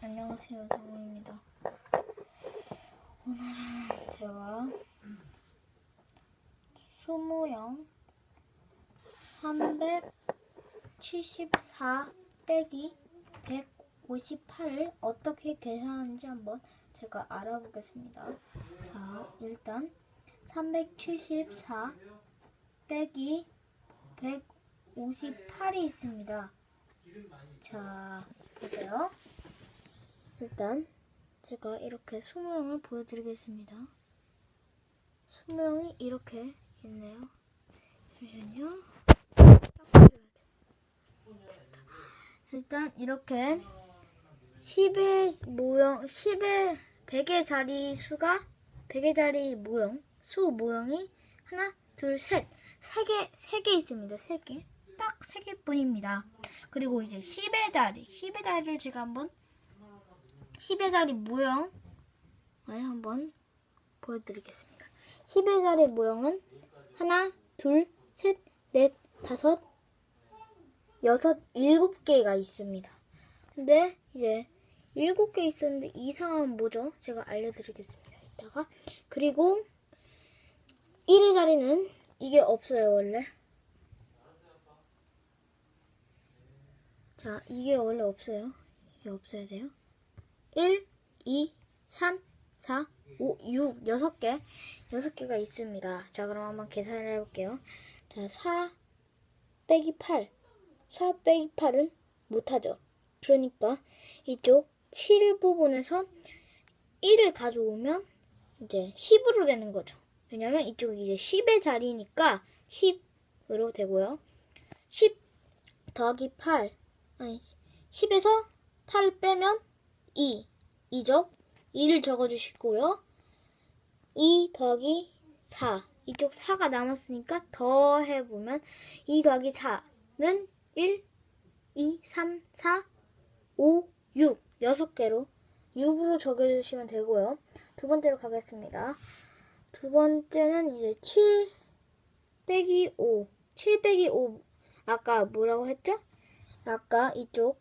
안녕하세요, 정우입니다. 오늘은 제가 수무형 374 빼기 158을 어떻게 계산하는지 한번 제가 알아보겠습니다. 자, 일단 374 빼기 158이 있습니다. 자, 보세요. 일단 제가 이렇게 수명을 보여드리겠습니다. 수명이 이렇게 있네요. 잠시만요. 일단 이렇게 10의 모형, 10의 100의 자리 수가 100의 자리 모형, 수 모형이 하나, 둘, 셋. 세 개, 세 개 있습니다. 세 개. 딱 세 개뿐입니다. 그리고 이제 10의 자리, 10의 자리를 제가 한번 10의 자리 모형을 한번 보여드리겠습니다. 10의 자리 모형은 하나, 둘, 셋, 넷, 다섯, 여섯, 일곱 개가 있습니다. 근데 이제 일곱 개 있었는데 이상한 뭐죠? 제가 알려드리겠습니다. 이따가 그리고 1의 자리는 이게 없어요 원래. 자 이게 원래 없어요. 이게 없어야 돼요. 1, 2, 3, 4, 5, 6, 6개. 6개가 있습니다. 자, 그럼 한번 계산을 해볼게요. 자, 4 빼기 8. 4 빼기 8은 못하죠. 그러니까 이쪽 7 부분에서 1을 가져오면 이제 10으로 되는 거죠. 왜냐면 이쪽이 이제 10의 자리니까 10으로 되고요. 10 더하기 8. 아니, 10에서 8을 빼면 2. 2죠? 2를 적어주시고요. 2 더하기 4. 이쪽 4가 남았으니까 더 해보면 2 더하기 4는 1, 2, 3, 4, 5, 6. 6개로 6으로 적어주시면 되고요. 두 번째로 가겠습니다. 두 번째는 이제 7 빼기 5. 7 빼기 5. 아까 뭐라고 했죠? 아까 이쪽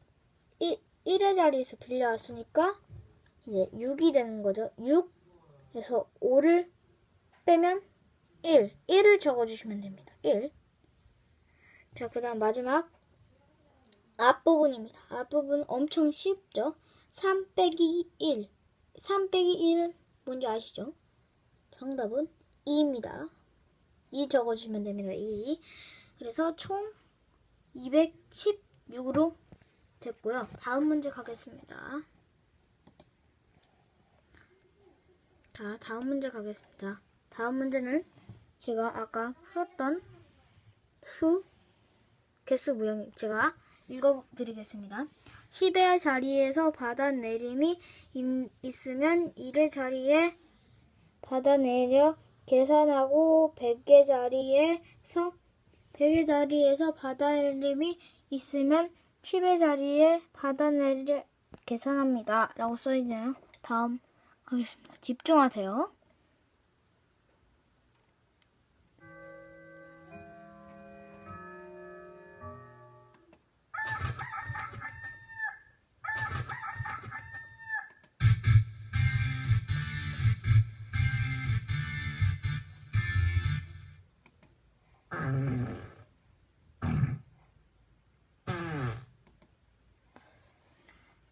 1, 1의 자리에서 빌려왔으니까 이제 6이 되는 거죠. 6에서 5를 빼면 1. 1을 적어주시면 됩니다. 1. 자, 그 다음 마지막 앞부분입니다. 앞부분 엄청 쉽죠? 3 빼기 1. 3 빼기 1은 뭔지 아시죠? 정답은 2입니다. 2 적어주시면 됩니다. 2. 그래서 총 216으로 됐고요. 다음 문제 가겠습니다. 자, 다음 문제 가겠습니다. 다음 문제는 제가 아까 풀었던 수 개수 모형 제가 읽어드리겠습니다. 10의 자리에서 받아내림이 있- 있으면 1의 자리에 받아내려 계산하고 100의 자리에서 100의 자리에서 받아내림이 있으면 10의 자리에 받아내려 계산합니다. 라고 써있네요. 다음 가겠습니다. 집중하세요.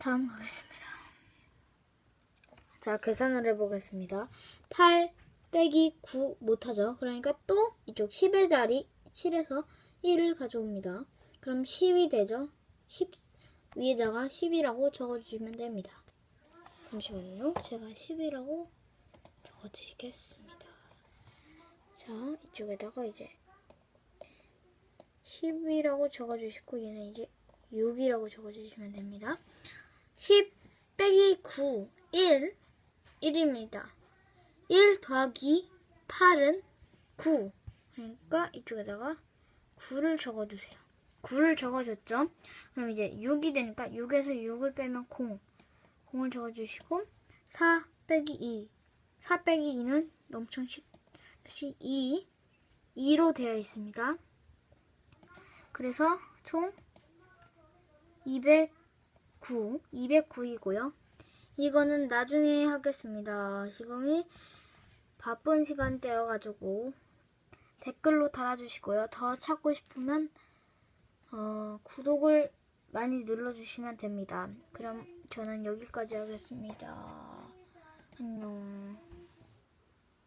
다음 가겠습니다. 자, 계산을 해보겠습니다. 8 빼기 9 못하죠. 그러니까 또 이쪽 10의 자리 7에서 1을 가져옵니다. 그럼 10이 되죠. 10 위에다가 10이라고 적어주시면 됩니다. 잠시만요. 제가 10이라고 적어드리겠습니다. 자, 이쪽에다가 이제 10이라고 적어주시고 얘는 이제 6이라고 적어주시면 됩니다. 10 빼기 9, 1, 1입니다. 1 더하기 8은 9. 그러니까 이쪽에다가 9를 적어주세요. 9를 적어줬죠? 그럼 이제 6이 되니까 6에서 6을 빼면 0. 0을 적어주시고 4 빼기 2. 4 빼기 2는 엄청 쉽, 다시 2. 2로 되어 있습니다. 그래서 총 200 209, 209이고요. 이거는 나중에 하겠습니다. 지금이 바쁜 시간대여가지고 댓글로 달아주시고요. 더 찾고 싶으면 어, 구독을 많이 눌러주시면 됩니다. 그럼 저는 여기까지 하겠습니다. 안녕.